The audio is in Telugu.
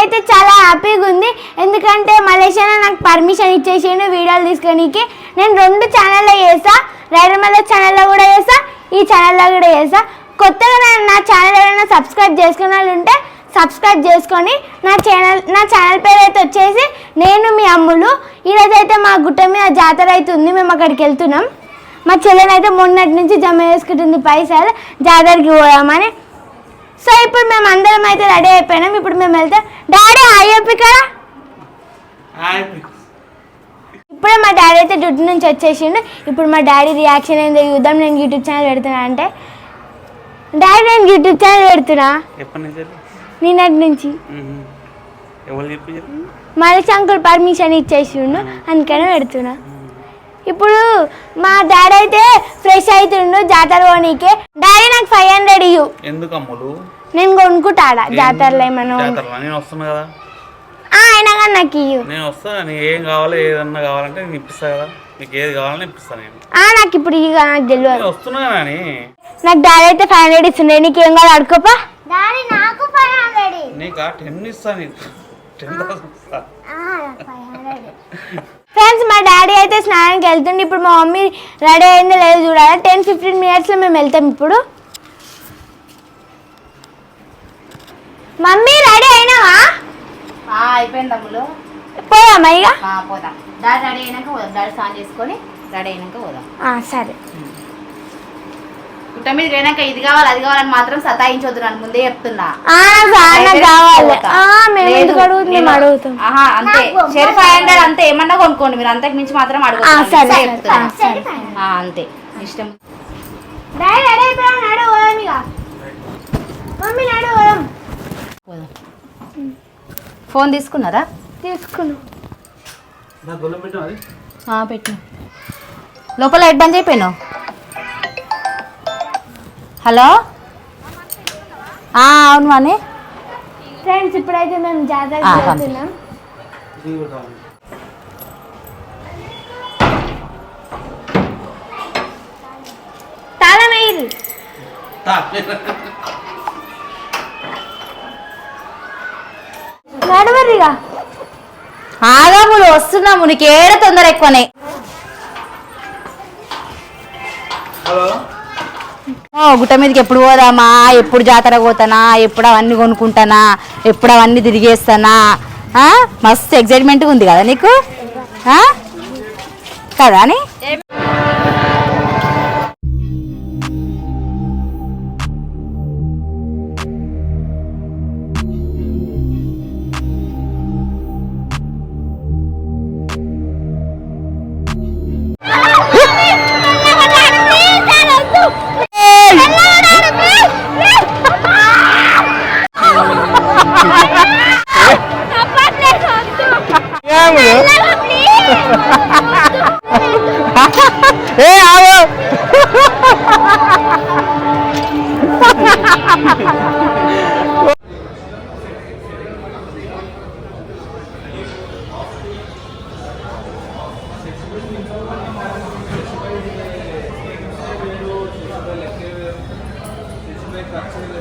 నాకైతే చాలా హ్యాపీగా ఉంది. ఎందుకంటే మలేషియాలో నాకు పర్మిషన్ ఇచ్చేసిండు వీడియోలు తీసుకోనికి. నేను రెండు ఛానల్లో చేసా రైడర్ మల్ల ఛానల్లో కూడా చేసా ఈ ఛానల్లో కూడా చేసా కొత్తగా నా- నా ఛానల్ ఎవరైనా సబ్స్క్రైబ్ చేసుకున్న వాళ్ళు ఉంటే సబ్స్క్రైబ్ చేసుకొని నా ఛానల్ నా ఛానల్ పేరు అయితే వచ్చేసి నేను మీ అమ్ములు. ఈరోజు అయితే మా గుట్ట మీద జాతర అయితే ఉంది. మేము అక్కడికి వెళ్తున్నాం. మా చెల్లెని అయితే మొన్నటి నుంచి జమ చేసుకుంటుంది పైసలు. జాతరకి పోదామని. సో ఇప్పుడు మేము అందరం అయితే రెడీ అయిపోయినాం. ఇప్పుడు మేము వెళ్తాం డాడీ హాయ్ చెప్పి కదా ఇప్పుడే మా డాడీ అయితే డ్యూటీ నుంచి వచ్చేసిండు. ఇప్పుడు మా డాడీ రియాక్షన్ ఏందో చూద్దాం. నేను యూట్యూబ్ ఛానల్ పెడుతున్నా అంటే డాడీ నేను యూట్యూబ్ ఛానల్ పెడుతున్నా. నిన్నటి నుంచి. మళ్ళీ అంకుల్ పర్మిషన్ ఇచ్చేసిండు. అందుకనే పెడుతున్నా. ఇప్పుడు మా డాడీ అయితే ఫ్రెష్ అవుతుండు జాతర పోనీకే. డాడీ నాకు ఫైవ్ హండ్రెడ్ ఎందుకు అమ్ములు నేను కొనుక్కుంటాడా? జాతరలో ఏమన్నా జాతరలో? నేను వస్తున్నా కదా. ఆ, అయినా కానీ నాకు ఇవ్వు నేను వస్తా నీకు ఏం కావాలో ఏదన్నా కావాలంటే నేను ఇప్పిస్తా కదా. నీకు ఏది కావాలని ఇప్పిస్తా నేను ఆ, నాకు ఇప్పుడు ఇక నాకు తెలియదు. నేను వస్తున్నా కానీ నాకు డాడీ అయితే ఫైవ్ హండ్రెడ్ ఇస్తుండే నీకు ఏం కావాలి అడుకోపా డాడీ నాకు ఫైవ్ హండ్రెడ్ నీకు? టెన్ ఇస్తా నీకు. టెన్ ఫ్రెండ్స్ మా డాడీ అయితే స్నానానికి వెళ్తుండే. ఇప్పుడు మా మమ్మీ రెడీ అయిందో లేదో చూడాలి? టెన్ ఫిఫ్టీన్ మినిట్స్లో మేము వెళ్తాం ఇప్పుడు. మమ్మీ రెడీ అయినావా? అయిపోయింది అమ్ములు పోదామా ఇక? పోదాం. డాడీ రెడీ అయినాక పోదాం. డాడీ స్నానం చేసుకొని రెడీ అయినాక పోదాం. ఆ, సరే. గుట్ట మీద పోయినాక ఇది కావాలి అది కావాలని మాత్రం సతాయించొద్దు నన్ను ముందే చెప్తున్నా. అంతే. షెరీ ఫైవ్ హండ్రెడ్ అంతే. ఏమన్నా కొనుక్కోండి మీరు. అంతకు మించి మాత్రం ఆ, అంతే. ఇష్టం. డాడీ రెడీ నడు పోదాం ఇక మమ్మీ నడు పోదాం పోదాం ఫోన్ తీసుకున్నారా? తీసుకున్నాం. పెట్టిన అది? ఆ, పెట్టు లోపల లైట్ బంద్ అయిపోయినావు హలో? ఆ, అవును వాణి. ఫ్రెండ్స్ ఇప్పుడైతే మేము జాతరకి ఆ, వెళ్తున్నాం. ఇది నడవరిగా ఆగాములు వస్తున్నాము నీకు ఏడ తొందర ఎక్కువనే. గుట్ట మీదకి ఎప్పుడు పోదామా? ఎప్పుడు జాతర పోతానా? ఎప్పుడు అవన్నీ కొనుక్కుంటానా? ఎప్పుడు అవన్నీ తిరిగేస్తానా? మస్తు ఎగ్జైట్మెంట్గా ఉంది కదా నీకు? కదా అని ఏ ఆగు. ఖర్చు